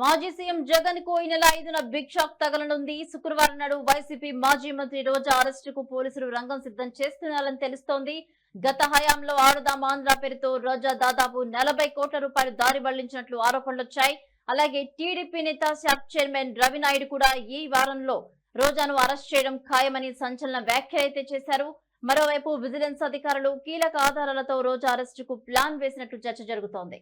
మాజీ సీఎం జగన్కు ఈ నెల ఐదున బిగ్ షాక్ తగలనుంది. శుక్రవారం నాడు వైసీపీ మాజీ మంత్రి రోజా అరెస్టుకు పోలీసులు రంగం సిద్ధం చేస్తున్నారని తెలుస్తోంది. గత హయాంలో ఆడుదాం ఆంధ్ర పేరుతో రోజా దాదాపు నలభై కోట్ల రూపాయలు దారి మళ్ళించినట్లు ఆరోపణలొచ్చాయి అలాగే టీడీపీ నేత శాప్ చైర్మన్ రవినాయుడు కూడా ఈ వారంలో రోజాను అరెస్ట్ చేయడం ఖాయమని సంచలన వ్యాఖ్యలైతే చేశారు. మరోవైపు విజిలెన్స్ అధికారులు కీలక ఆధారాలతో రోజా అరెస్టుకు ప్లాన్ వేసినట్లు చర్చ జరుగుతోంది.